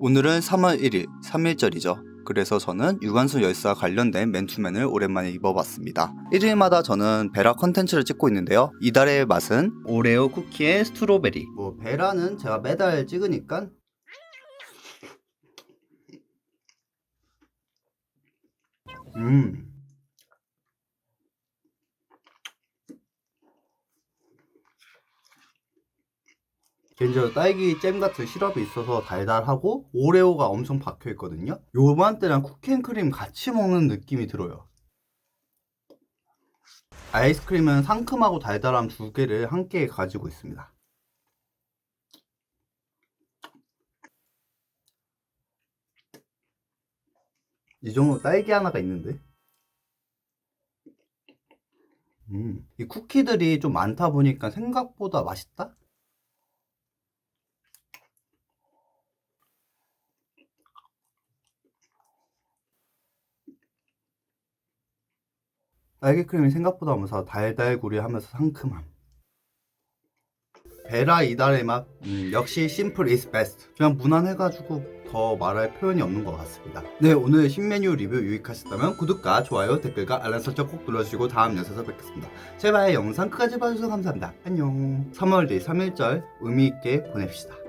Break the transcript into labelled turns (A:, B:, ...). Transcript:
A: 오늘은 3월 1일, 3일절이죠. 그래서 저는 유관순 열사와 관련된 맨투맨을 오랜만에 입어봤습니다. 1일마다 저는 베라 컨텐츠를 찍고 있는데요. 이달의 맛은 오레오 쿠키의 스트로베리. 뭐 베라는 제가 매달 찍으니까 음. 개인적으로 딸기 잼 같은 시럽이 있어서 달달하고 오레오가 엄청 박혀 있거든요. 요맘때랑 쿠키앤크림 같이 먹는 느낌이 들어요. 아이스크림은 상큼하고 달달함 두 개를 함께 가지고 있습니다. 이 정도 딸기 하나가 있는데? 음, 이 쿠키들이 좀 많다 보니까 생각보다 맛있다? 딸기 크림이 생각보다 하면서 달달구리 하면서 상큼함. 베라 이달의 맛 음, 역시 심플 is best. 그냥 무난해가지고 더 말할 표현이 없는 것 같습니다. 네 오늘 신메뉴 리뷰 유익하셨다면 구독과 좋아요 댓글과 알람 설정 꼭 눌러주시고 다음 영상에서 뵙겠습니다. 제발 영상 끝까지 봐주셔서 감사합니다. 안녕. 3월 4일 3일절 의미있게 보냅시다